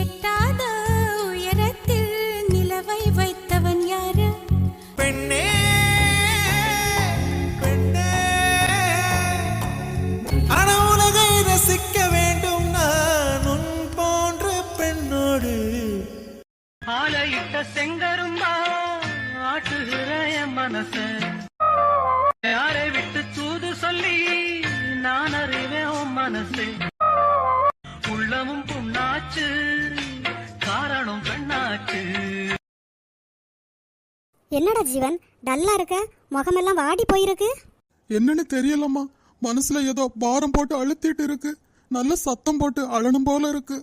எட்டாத உயரத்தில் நிலவை வைத்தவன் யாரு? பெண்ணே பெண்ணே. அன உலகை ரசிக்க வேண்டும் நான் உன் போன்ற பெண்ணோடு. ஆலையிட்ட செங்கரும்பா ஆட்டுகிற என் மனச. யாரை விட்டு தூது சொல்லி நான் அறிவேன் உன் மனசு. என்னடா ஜீவன்? டல்லா இருக்க? முகமெல்லாம் வாடி போயிருக்கு. என்னன்னு தெரியலம்மா. மனசுல ஏதோ பாரம் போட்டு அழுத்திட்டு இருக்கு. நல்ல சத்தம் போட்டு அழணும் போல இருக்கு.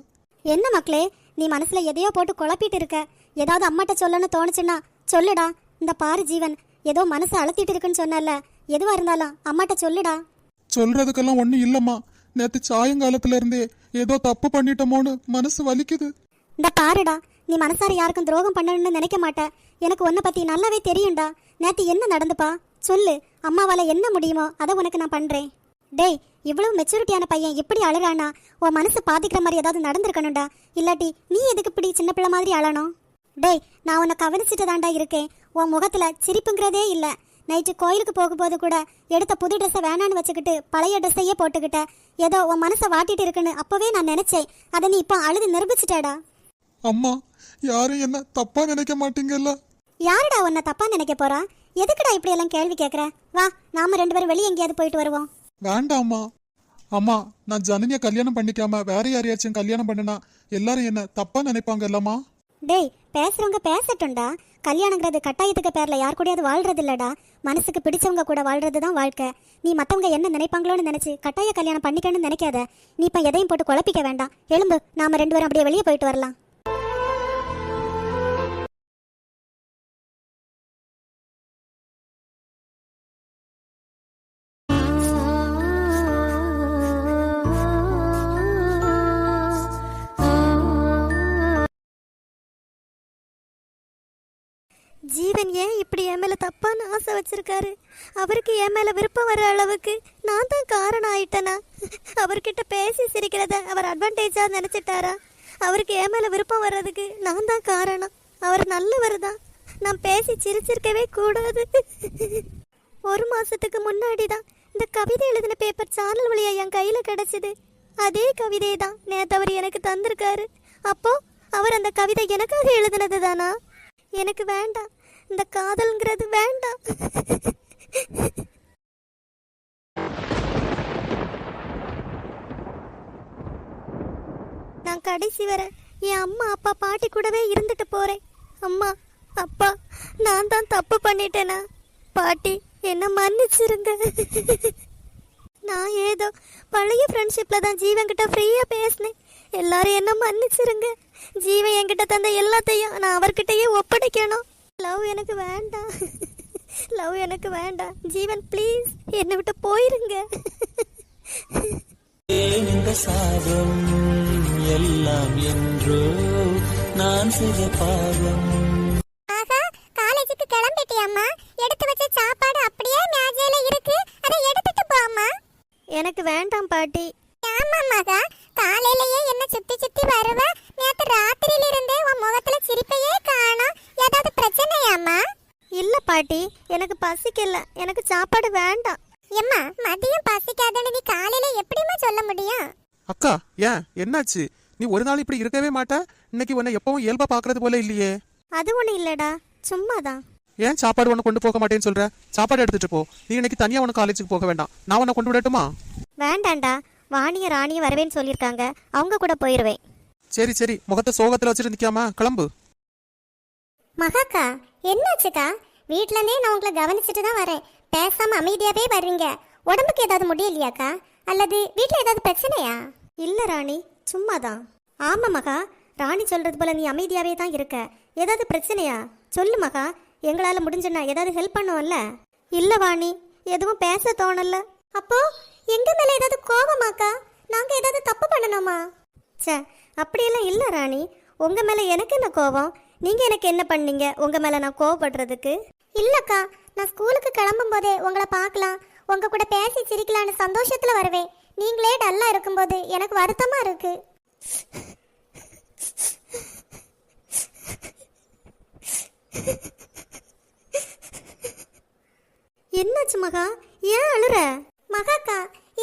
என்ன மக்களே நீ மனசுல எதையோ போட்டு குழப்பிட்டு இருக்க? ஏதாவது அம்மாட்ட சொல்லணும்னு தோணுச்சுன்னா சொல்லுடா. இந்த பாரு ஜீவன் ஏதோ மனசு அழுத்திட்டு இருக்குன்னு சொன்னல எதுவா இருந்தாலும் அம்மாட்ட சொல்லுடா. சொல்றதுக்கெல்லாம் ஒண்ணும் இல்லம்மா. நேத்து சாயங்காலத்துல இருந்தே ஏதோ தப்பு பண்ணிட்டோமோன்னு மனசு வலிக்குது. இந்த பாருடா நீ மனசார யாருக்கும் துரோகம் பண்ணணும்னு நினைக்க மாட்டேன் எனக்கு உன்னை பத்தி நல்லாவே தெரியும்டா. நேற்று என்ன நடந்துப்பா? சொல்லு அம்மாவால என்ன முடியுமோ அதை உனக்கு நான் பண்றேன். டேய் இவ்வளவு மெச்சூரிட்டியான பையன் இப்படி அழறானா? உன் மனசு பாதிக்கிற மாதிரி ஏதாவது நடந்திருக்கணும்டா. இல்லாட்டி நீ எதுக்கு இப்படி சின்ன பிள்ளை மாதிரி அழணும்? டேய் நான் உன்னை கவனிச்சுட்டு தாண்டா இருக்கேன். உன் முகத்துல சிரிப்புங்கிறதே இல்ல. நைட்டு கோயிலுக்கு போகும்போது கூட எடுத்த புது ட்ரெஸ்ஸை வேணான்னு வச்சுக்கிட்டு பழைய ட்ரெஸ்ஸையே போட்டுக்கிட்ட. ஏதோ உன் மனசை வாட்டிட்டு இருக்குன்னு அப்பவே நான் நினைச்சேன். அதை நீ இப்போ அழுது நிரூபிச்சிட்டேடா. அம்மா யாரும் என்ன தப்பா நினைக்க மாட்டீங்கல்ல? யாருடா உன்னை தப்பா நினைக்க போறா? எதுக்குடா இப்படி எல்லாம் கேள்வி கேக்குற? வா நாம ரெண்டு பேரும் வெளியே எங்கேயாவது போயிட்டு வருவோம். வேண்டாம்மா. அம்மா நான் ஜனனிய கல்யாணம் பண்ணிக்காம வேற யாரையாச்சும் கல்யாணம் பண்ணுனா எல்லாரும் என்ன தப்பா நினைப்பாங்கல்லம்மா? டேய் பேசுறவங்க பேசட்டும்டா. கல்யாணங்கிறது கட்டாயத்துக்கு பேர்ல யார் கூடயாவது வாழ்றது இல்லடா மனசுக்கு பிடிச்சவங்க கூட வாழ்றது தான் வாழ்க்கை. நீ மத்தவங்க என்ன நினைப்பாங்களோன்னு நினைச்சு கட்டாய கல்யாணம் பண்ணிக்கணும்னு நினைக்காத. நீ இப்ப எதையும் போட்டு குழப்பிக்க வேண்டாம். எலும்பு நாம ரெண்டு பேரும் அப்படியே வெளியே போயிட்டு வரலாம். ஜீவன் ஏன் இப்படி என் மேலே தப்பான ஆசை வச்சிருக்காரு? அவருக்கு என் மேலே விருப்பம் வர அளவுக்கு நான் தான் காரணம் ஆயிட்டேனா அவர்கிட்ட பேசி சிரிக்கிறத அவர் அட்வான்டேஜாக நினச்சிட்டாரா? அவருக்கு என் மேலே விருப்பம் வர்றதுக்கு நான் தான் காரணம். அவர் நல்லவர் தான். நான் பேசி சிரிச்சிருக்கவே கூடாது. ஒரு மாதத்துக்கு முன்னாடி தான் இந்த கவிதை எழுதின பேப்பர் சேனல் வழியாக என் கையில் கிடச்சிது. அதே கவிதை தான் நேற்று அவர் எனக்கு தந்திருக்காரு. அப்போ அவர் அந்த கவிதை எனக்காக எழுதினது தானா? எனக்கு வேண்டாம். இந்த காதல்ங்கிறது வேண்டாம். நான் கடைசி வர என் அம்மா அப்பா பாட்டி கூடவே இருந்துட்டு போறேன். அம்மா அப்பா நான் தான் தப்பு பண்ணிட்டேனா? பாட்டி என்ன மன்னிச்சிருங்க. நான் ஏதோ பழைய ஃப்ரெண்ட்ஷிப்பில் தான் ஜீவன் ஃப்ரீயாக பேசினேன். எல்லாரும் என்ன மன்னிச்சிருங்க? ஜீவன் என்கிட்ட தந்த எல்லாத்தையும் நான் அவர்கிட்டயே ஒப்படைக்கணும். லவ் எனக்கு வேண்டாம். லவ் எனக்கு வேண்டாம். ஜீவன் ப்ளீஸ் என்னை விட்டு போயிருங்க. இந்த சாபம்? எல்லாம் என்றோ நான் செய்த பாவம். ஆகா காலேஜுக்கு கிளம்பிட்டியாம்மா. எடுத்து வச்ச சாப்பாடு அப்படியே மேஜையில இருக்கு. அதை எடுத்துட்டு போம்மா. எனக்கு வேண்டாம் பாட்டி. ஆமா மகா. என்னாச்சு? நீ ஒரு நாள் இப்படி இருக்கவே மாட்ட? இன்னைக்கு உன்னை எப்பவும் இயல்பா பாக்குறது போல இல்லையே. அது ஒண்ணும் இல்லடா. சும்மாதான் ஏன் சாப்பாடு உன்னை கொண்டு போக மாட்டேன்னு சொல்ற? சாப்பாடு எடுத்துட்டு போ. நீ இன்னைக்கு தனியா உனக்கு காலேஜுக்கு போக வேண்டாம். நான் உன்னை கொண்டு விடட்டுமா? வேண்டாண்டா. வாணிய ராணிய வரவேன்னு சொல்லியிருக்காங்க. அவங்க கூட போயிருவேன். சரி சரி. முகத்தை சோகத்துல வச்சுட்டு நிக்காம கிளம்பு. மகாக்கா என்னாச்சுக்கா? வீட்ல இருந்தே நான் உங்களை கவனிச்சுட்டு தான் வரேன். பேசாம அமைதியாவே வர்றீங்க உடம்புக்கு ஏதாவது முடியலையாக்கா? அல்லது வீட்ல ஏதாவது பிரச்சனையா? இல்ல ராணி. சும்மாதான். ஆமா மகா ராணி சொல்றது போல நீ அமைதியாவே தான் இருக்க. ஏதாவது பிரச்சனையா? சொல்லு மகா எங்களால முடிஞ்சுன்னா ஏதாவது ஹெல்ப் பண்ணுவோம்ல? இல்ல வாணி எதுவும் பேச தோணல. அப்போ எங்க மேல ஏதாவது கோவமாக்கா நாங்க ஏதாவது தப்பு பண்ணணுமா? ச்சே அப்படியெல்லாம் இல்ல ராணி. உங்க மேல எனக்கு என்ன கோவம்? நீங்க எனக்கு என்ன பண்ணீங்க? உங்க மேல நான் கோவப்படுறதுக்கு? இல்லக்கா நான் ஸ்கூலுக்கு கிளம்பும் போதே உங்களை பார்க்கலாம். உங்க கூட பேசி சிரிக்கலாம்னு சந்தோஷத்துல வருவேன். நீங்களே டல்லாக இருக்கும்போது எனக்கு வருத்தமாக இருக்கு. என்னாச்சு மகா? ஏன் அழுற? மகாக்கா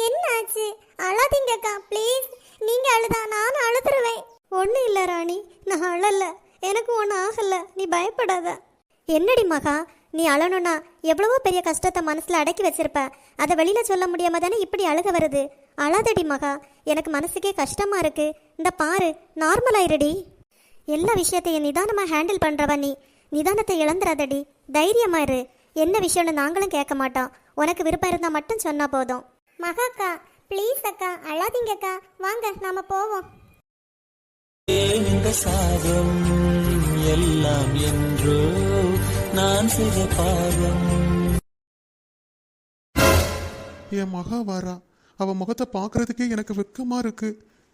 என்னாச்சு? அழாதீங்கக்கா ப்ளீஸ் நீங்கள் அழுதா நான் அழுதுருவேன். ஒன்றும் இல்லை ராணி நான் அழலை. எனக்கு ஒன்றும் ஆகலை. நீ பயப்படாத. என்னடி மகா? நீ அழணும்னா எவ்வளவோ பெரிய கஷ்டத்தை மனசுல அடக்கி வச்சிருப்ப. அதை வெளியில சொல்ல முடியாம தானே இப்படி அழுக வருது. அழாதடி மகா எனக்கு மனசுக்கே கஷ்டமா இருக்கு. இந்த பாரு நார்மல் ஆயிருடி. எல்லா விஷயத்தையும் நிதானமா ஹேண்டில் பண்றவ நீ. நிதானத்தை இழந்துடாதடி தைரியமா இரு. என்ன விஷயம்னு நாங்களும் கேட்க மாட்டோம். உனக்கு விருப்பம் இருந்தா மட்டும் சொன்னா போதும். மகாக்கா ப்ளீஸ் அக்கா அழாதீங்கக்கா வாங்க நாம போவோம். ஏன் இந்த எல்லாம் என்றோ நான் செய்த பாவம் என் மகா வாரா அவ முகத்தை பார்க்கறதுக்கே எனக்கு வெக்கமா இருக்கு.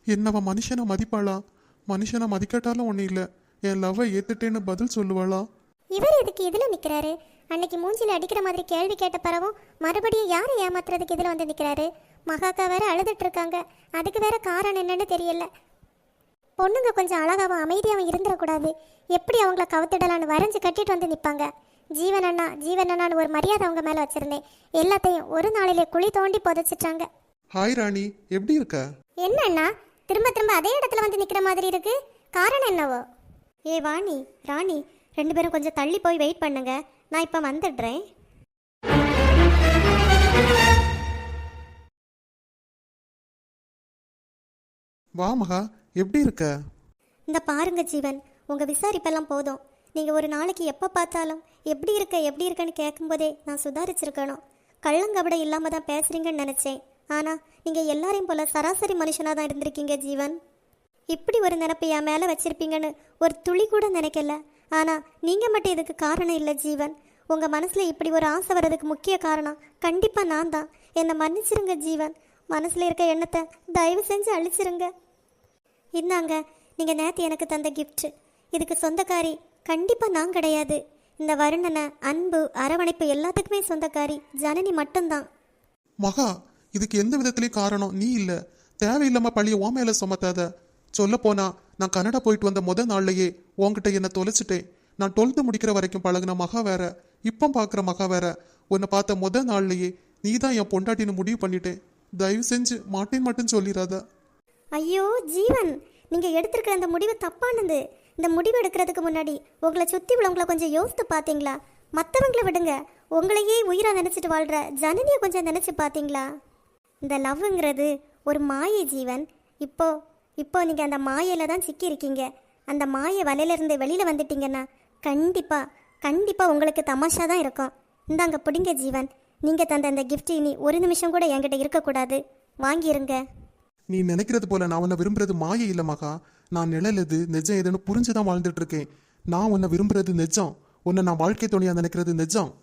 என்ன அவ மனுஷனை மதிப்பாளா? மனுஷனை மதிக்கட்டாலும் ஒன்றும் இல்லை. என் லவ்வை ஏத்துட்டேன்னு பதில் சொல்லுவாளா? இவர் எதுக்கு இதுல நிக்கிறாரு? அன்னைக்கு மூஞ்சில அடிக்கிற மாதிரி கேள்வி கேட்ட பிறவும் மறுபடியும் யாரை ஏமாத்துறதுக்கு இதுல வந்து நிக்கிறாரு? மகாக்கா வேற அழுதுட்டு இருக்காங்க. அதுக்கு வேற காரணம் என்னன்னு தெரியல. பொண்ணுங்க கொஞ்சம் அழகாவும் அமைதியாகவும் இருந்துடக்கூடாது. எப்படி அவங்கள கவுத்திடலான்னு வரைஞ்சு கட்டிட்டு வந்து நிற்பாங்க ஜீவன் அண்ணா ஜீவன் அண்ணான்னு ஒரு மரியாதை அவங்க மேலே வச்சிருந்தேன். எல்லாத்தையும் ஒரு நாளிலே குழி தோண்டி புதைச்சிட்டாங்க. ஹாய் ராணி எப்படி இருக்க? என்ன அண்ணா? திரும்ப திரும்ப அதே இடத்துல வந்து நிற்கிற மாதிரி இருக்கு. காரணம் என்னவோ? ஏ வாணி ராணி ரெண்டு பேரும் கொஞ்சம் தள்ளி போய் வெயிட் பண்ணுங்க. நான் இப்போ வந்துடுறேன். வா மகா எப்படி இருக்க? இந்த பாருங்க ஜீவன் உங்க விசாரிப்பெல்லாம் போதும். நீங்க ஒரு நாளைக்கு எப்போ பார்த்தாலும் எப்படி இருக்க எப்படி இருக்கன்னு கேட்கும்போதே நான் சுதாரிச்சிருக்கணும். கள்ளங்கபடம் இல்லாம தான் பேசுறீங்கன்னு நினைச்சேன். ஆனா நீங்க எல்லாரையும் போல சராசரி மனுஷனா தான் இருந்திருக்கீங்க ஜீவன். இப்படி ஒரு நினப்பை என் மேல வச்சிருப்பீங்கன்னு ஒரு துளி கூட நினைக்கல. ஆனா நீங்க மட்டும் இதுக்கு காரணம் இல்லை ஜீவன். உங்க மனசுல இப்படி ஒரு ஆசை வர்றதுக்கு முக்கிய காரணம் கண்டிப்பா நான் தான். என்னை மன்னிச்சிருங்க ஜீவன். மனசுல இருக்க எண்ணத்தை தயவு செஞ்சு அழிச்சிருங்க. இந்தாங்க நீங்கள் நேற்று எனக்கு தந்த கிஃப்ட்டு இதுக்கு சொந்தக்காரி கண்டிப்பாக நான் கிடையாது. இந்த வருணனை அன்பு அரவணைப்பு எல்லாத்துக்குமே சொந்தக்காரி ஜனனி மட்டும்தான். மகா இதுக்கு எந்த விதத்திலயும் காரணம்? நீ இல்ல. தேவையில்லாம பழிய உன் மேல சுமத்தாத. சொல்ல போனா நான் கனடா போயிட்டு வந்த முத நாள்லயே உன்கிட்ட என்ன தொலைச்சிட்டேன். நான் டுவெல்த்து முடிக்கிற வரைக்கும் பழகுன மகா வேற. இப்போ பார்க்குற மகா வேற. உன்னை பார்த்த முத நாள்லயே நீ தான் என் பொண்டாட்டின்னு முடிவு பண்ணிட்டேன். தயவு செஞ்சு மாட்டேன் மட்டும் சொல்லிடாத ஐயோ ஜீவன். நீங்கள் எடுத்திருக்கிற அந்த முடிவு தப்பானது. இந்த முடிவு எடுக்கிறதுக்கு முன்னாடி உங்களை சுற்றி உள்ளவங்களை கொஞ்சம் யோசித்து பார்த்தீங்களா? மற்றவங்களை விடுங்க. உங்களையே உயிராக நினச்சிட்டு வாழ்கிற ஜனனியை கொஞ்சம் நினச்சி பார்த்தீங்களா? இந்த லவ்ங்கிறது ஒரு மாயை ஜீவன். இப்போ இப்போ நீங்கள் அந்த மாயையில் தான் சிக்கியிருக்கீங்க. அந்த மாய வலையிலேருந்து வெளியில் வந்துட்டீங்கன்னா கண்டிப்பாக கண்டிப்பாக உங்களுக்கு தமாஷா தான் இருக்கும். இந்தாங்க பிடிங்க ஜீவன். நீங்கள் தந்த அந்த கிஃப்ட் இனி ஒரு நிமிஷம் கூட என்கிட்ட இருக்கக்கூடாது. வாங்கிருங்க. நீ நினைக்கிறது போல நான் உன்னை விரும்புறது மாய இல்லை மகா. நான் நிழலுது நிஜம் எதுன்னு புரிஞ்சுதான் வாழ்ந்துட்டு இருக்கேன் நான் உன்னை விரும்புறது நிஜம். உன்னை நான் வாழ்க்கை துணையா நினைக்கிறது நிஜம்.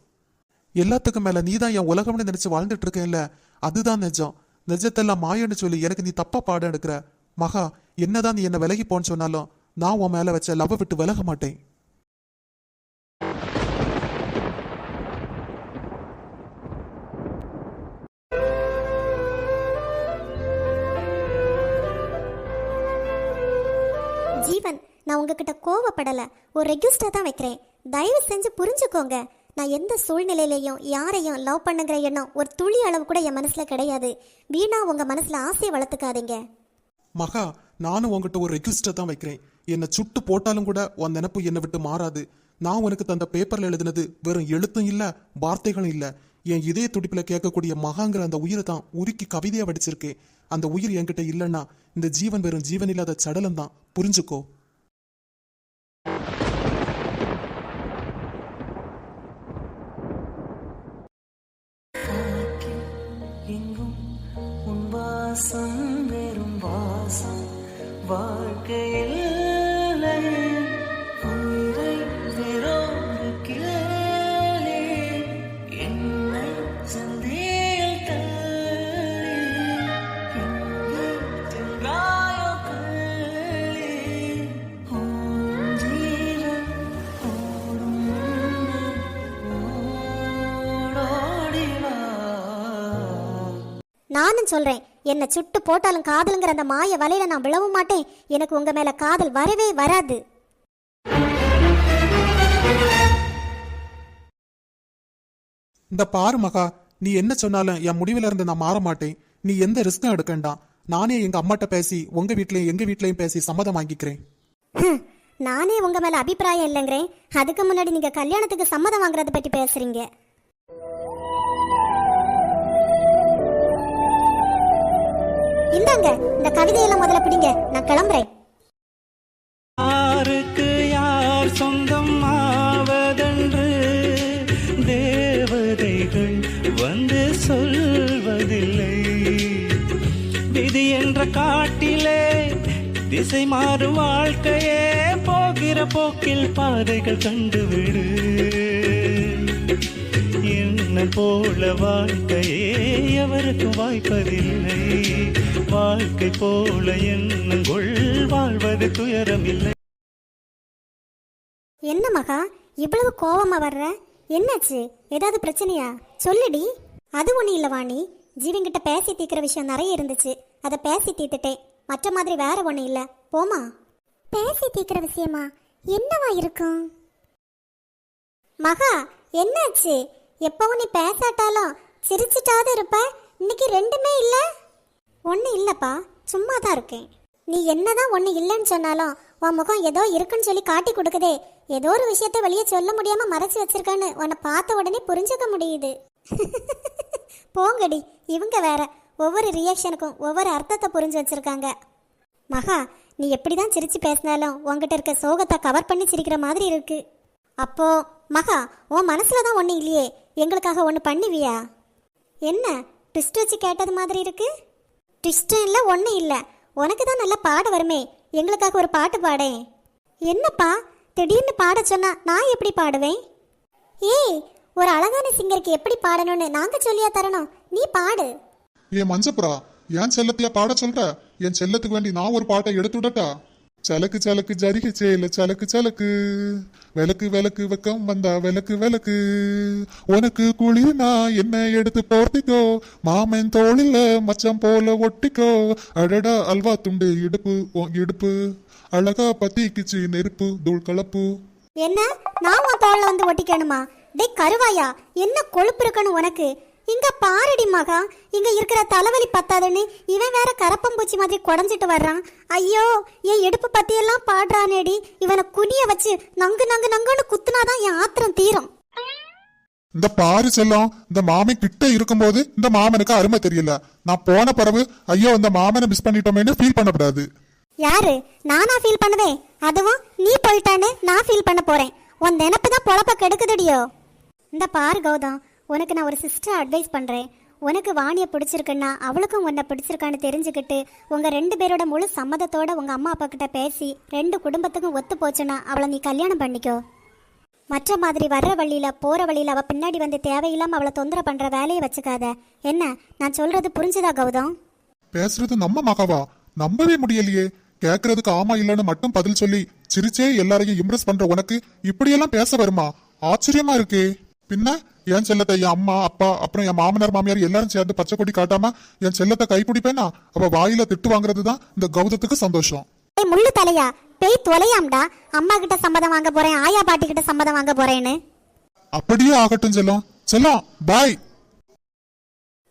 எல்லாத்துக்கும் மேல நீ தான் என் உலகம்னு நினைச்சு வாழ்ந்துட்டு இருக்கேன்ல அதுதான் நிஜம். நிஜத்தெல்லாம் மாயன்னு சொல்லி எனக்கு நீ தப்பா பாடம் எடுக்கிற. மகா என்னதான் நீ என்ன விலகி போன்னு சொன்னாலும் நான் உன் மேல வச்ச லவ் விட்டு விலக மாட்டேன். நான் உங்ககிட்ட கோவப்படலை. ஒரு ரெக்வஸ்டாக தான் வைக்கிறேன். தயவு செஞ்சு புரிஞ்சுக்கோங்க. நான் எந்த சூழ்நிலையிலையும் யாரையும் லவ் பண்ணுங்கிற எண்ணம் ஒரு துளி அளவு கூட என் மனசில் கிடையாது. வீணா உங்கள் மனசில் ஆசையை வளர்த்துக்காதீங்க. மகா நானும் உங்ககிட்ட ஒரு ரெக்வஸ்ட்டை தான் வைக்கிறேன். என்னை சுட்டு போட்டாலும் கூட உன் நினப்பு என்னை விட்டு மாறாது. நான் உனக்கு தந்த பேப்பரில் எழுதினது வெறும் எழுத்தும் இல்லை வார்த்தைகளும் இல்லை. என் இதய துடிப்பில் கேட்கக்கூடிய மகாங்கிற அந்த உயிரை தான் உருக்கி கவிதையாக வடிச்சிருக்கேன் அந்த உயிர் என்கிட்ட இல்லைன்னா இந்த ஜீவன் வெறும் ஜீவன் இல்லாத சடலம் தான். புரிஞ்சுக்கோ. நானும் சொல்றேன் என்னை சுட்டு போட்டாலும் காதலுங்கிற அந்த மாய வலையில நான் விழவும் மாட்டேன். எனக்கு உங்க மேல காதல் வரவே வராது. இந்த பாரு மகா நீ என்ன சொன்னாலும் என் முடிவுல இருந்து நான் மாற மாட்டேன். நீ எந்த ரிஸ்க்கும் எடுக்கண்டாம் நானே எங்க அம்மாட்ட பேசி உங்க வீட்லயும் எங்க வீட்லயும் பேசி சம்மதம் வாங்கிக்கிறேன். நானே உங்க மேல அபிப்பிராயம் இல்லைங்கிறேன். அதுக்கு முன்னாடி நீங்க கல்யாணத்துக்கு சம்மதம் வாங்குறத பத்தி பேசுறீங்க. இந்தாங்க இந்த கவிதையெல்லாம் முதல்ல பிடிங்க. நான் கிளம்புறேன். யாருக்கு யார் சொந்தம் ஆவதென்று தேவதைகள் வந்து சொல்வதில்லை. விதி என்ற காட்டிலே திசை மாறும் வாழ்க்கையே போகிற போக்கில் பாதைகள் கண்டுவிடு. என்ன போல வாழ்க்கையே எவருக்கும் வாய்ப்பதில்லை. வாழ்க்கை போல எண்ணங்கள் வாழ்வது துயரமில்லை. என்ன மகா இவ்வளவு கோவமா வர்ற? என்னாச்சு? ஏதாவது பிரச்சனையா? சொல்லுடி. அது ஒண்ணும் இல்ல வாணி. ஜீவன்கிட்ட பேசி தீக்கிற விஷயம் நிறைய இருந்துச்சு. அதை பேசி தீர்த்துட்டேன். மற்ற மாதிரி வேற ஒண்ணும் இல்ல. போமா பேசி தீக்கிற விஷயமா? என்னவா இருக்கும்? மகா என்னாச்சு? எப்பவும் நீ பேசாட்டாலும் சிரிச்சிட்டாவது இருப்ப. இன்னைக்கு ரெண்டுமே இல்லை? ஒன்று இல்லைப்பா சும்மா தான் இருக்கேன். நீ என்னதான் ஒன்று இல்லைன்னு சொன்னாலும் உன் முகம் ஏதோ இருக்குன்னு சொல்லி காட்டி கொடுக்குதே. ஏதோ ஒரு விஷயத்தை வெளியே சொல்ல முடியாம மறைச்சு வச்சிருக்கேன்னு உன்னை பார்த்த உடனே புரிஞ்சுக்க முடியுது. போங்கடி இவங்க வேற ஒவ்வொரு ரியாக்ஷனுக்கும் ஒவ்வொரு அர்த்தத்தை புரிஞ்சு வச்சிருக்காங்க. மகா நீ எப்படிதான் சிரிச்சு பேசினாலும் உங்ககிட்ட இருக்க சோகத்தை கவர் பண்ணி சிரிக்கிற மாதிரி இருக்கு. அப்போ மகா உன் மனசுல தான் ஒன்றும் இல்லையே. எங்களுக்காக ஒன்று பண்ணுவியா? என்ன ட்விஸ்ட் வச்சு கேட்டது மாதிரி இருக்கு? ட்விஸ்டும் இல்லை ஒன்றும் இல்லை. உனக்கு தான் நல்லா பாட வருமே. எங்களுக்காக ஒரு பாட்டு பாடேன் என்னப்பா திடீர்னு பாட சொன்னா நான் எப்படி பாடுவேன்? ஏய் ஒரு அழகான சிங்கருக்கு எப்படி பாடணும்னு நாங்க சொல்லியா தரணும். நீ பாடு. ஏ மஞ்சப்புறா என் செல்லத்தையா பாட சொல்ற? என் செல்லத்துக்கு வேண்டி நான் ஒரு பாட்டை எடுத்து விடட்டா சலக்கு சலக்கு ஜரிக செயல சலக்கு சலக்கு. விளக்கு விளக்கு வெக்கம் வந்தா விளக்கு விளக்கு. உனக்கு குளிர்னா என்ன எடுத்து போர்த்திக்கோ? மாமன் தோளில மச்சம் போல ஒட்டிக்கோ? அடடா அல்வா துண்டு இடுப்பு இடுப்பு. அழகா பத்திக்குச்சு நெருப்பு தூள் கலப்பு. என்ன? நான் உன் தோல்ல வந்து ஒட்டிக்கணுமா? டேய் கருவாயா? என்ன கொழுப்பு இருக்கணும் உனக்கு? இங்க பாருடி மகா. இங்க இருக்கிற தலைவலி பத்தாதுன்னு இவன் வேற கரப்பம்பூச்சி மாதிரி குடஞ்சிட்டு வர்றான். ஐயோ என் இடுப்பு பத்தியெல்லாம் பாடுறானேடி. இவனை குனிய வச்சு நங்கு நங்கு நங்குன்னு குத்துனாதான் என் ஆத்திரம் தீரும். இந்த பாரு செல்லம் இந்த மாமன் கிட்ட இருக்கும்போது இந்த மாமனுக்கு அருமை தெரியல. நான் போன பிறகு ஐயோ இந்த மாமனை மிஸ் பண்ணிட்டோமேன்னு ஃபீல் பண்ணக்கூடாது யாரு? நானா ஃபீல் பண்ணுவேன். அதுவும் நீ போயிட்டான்னு நான் ஃபீல் பண்ண போறேன். உன் நினப்பு தான் பொழப்ப கெடுக்குதுடியோ. இந்த பாரு கௌதம் உனக்கு நான் ஒரு சிஸ்டர் அட்வைஸ் பண்ணுறேன் உனக்கு வாணியை பிடிச்சிருக்குன்னா அவளுக்கும் உன்னை பிடிச்சிருக்கான்னு தெரிஞ்சுக்கிட்டு உங்கள் ரெண்டு பேரோட முழு சம்மதத்தோட உங்கள் அம்மா அப்பா கிட்ட பேசி ரெண்டு குடும்பத்துக்கும் ஒத்து போச்சுன்னா அவளை நீ கல்யாணம் பண்ணிக்கோ. மற்ற மாதிரி வர்ற வழியில் போகிற வழியில் அவள் பின்னாடி வந்து தேவையில்லாமல் அவளை தொந்தரவு பண்ணுற வேலையை வச்சுக்காத. என்ன? நான் சொல்கிறது புரிஞ்சுதா கௌதம்? பேசுறது நம்ம மகவா? நம்பவே முடியலையே. கேக்குறதுக்கு ஆமா இல்லைன்னு மட்டும் பதில் சொல்லி சிரிச்சே எல்லாரையும் இம்ப்ரெஸ் பண்ற உனக்கு இப்படியெல்லாம் பேச வருமா? ஆச்சரியமா இருக்கே. பின்ன என் செல்லத்தை என் அம்மா அப்பா அப்புறம் என் மாமனார் மாமியார் எல்லாரும் சேர்ந்து பச்சை கொடி காட்டாம என் செல்லத்தை கை பிடிப்பேனா? அவ வாயில திட்டு வாங்குறது தான் இந்த கௌதத்துக்கு சந்தோஷம். ஏய் முள்ளு தலையா? பேய் தொலையாம்டா. அம்மா கிட்ட சம்மதம் வாங்க போறேன் ஆயா பாட்டி கிட்ட சம்மதம் வாங்க போறேன்னு. அப்படியே ஆகட்டும் செல்லம். செல்லம் பாய்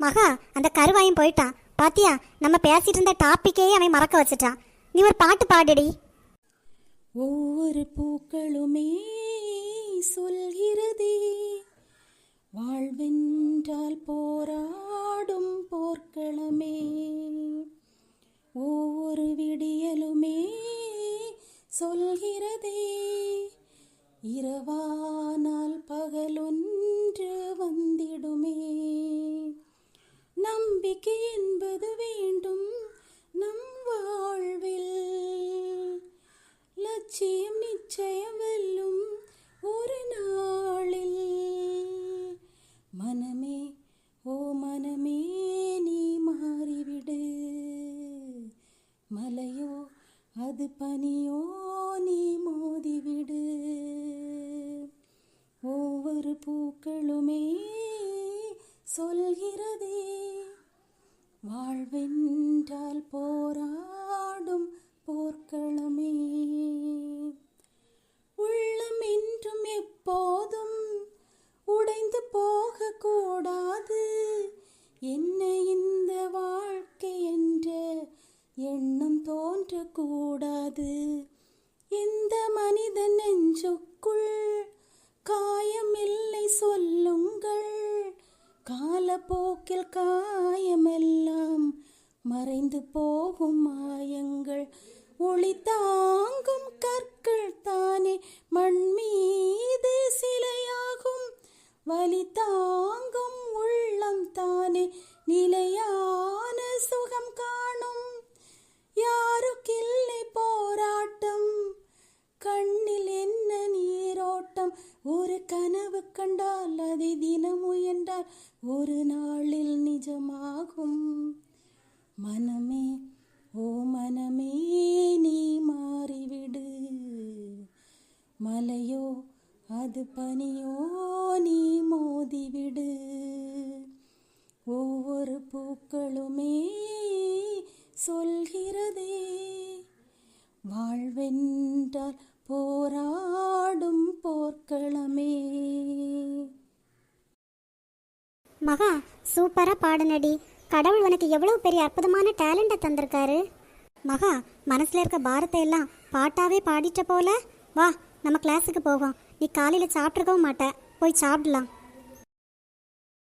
மகா அந்த கருவாயும் போயிட்டான். பாத்தியா நம்ம பேசிட்டு இருந்த டாபிக்கே அவன் மறக்க வச்சுட்டான். நீ ஒரு பாட்டு பாடுடி. ஒவ்வொரு பூக்களுமே சொல்கிறதே. வாழ்வென்றால் போராடும் போர்க்களமே. ஒவ்வொரு விடியலுமே சொல்கிறதே இரவானால் பகலொன்று வந்திடுமே. நம்பிக்கை என்பது வேண்டும் நம் வாழ்வில். லட்சியம் நிச்சயம் வெல்லும் உள்ளம் வலி தாங்கும் உள்ளம் தானே நிலையான சுகம் காணும். யாருக்கில்லை போராட்டம்? கண்ணில் என்ன நீரோட்டம்? ஒரு கனவு கண்டால் அதை தினம் முயன்றால் ஒரு நாளில் நிஜமாகும். மனமே ஓ மனமே நீ மாறிவிடு. மலையோ அது பனியோ நீ மோதிவிடு ஒவ்வொரு பூக்களுமே சொல்கிறதே. வாழ்வென்றால் போராடும் போர்க்களமே. மகா சூப்பரா பாடுனடி. கடவுள் உனக்கு எவ்வளவு பெரிய அற்புதமான டேலண்ட்டை தந்திருக்காரு. மகா மனசுல இருக்க பாரத்தை எல்லாம் பாட்டாவே பாடிட்ட போல. வா நம்ம கிளாஸுக்கு போவோம். நீ காலையில் சாப்பிட்ருக்கவும் மாட்டேன் போய் சாப்பிடலாம்.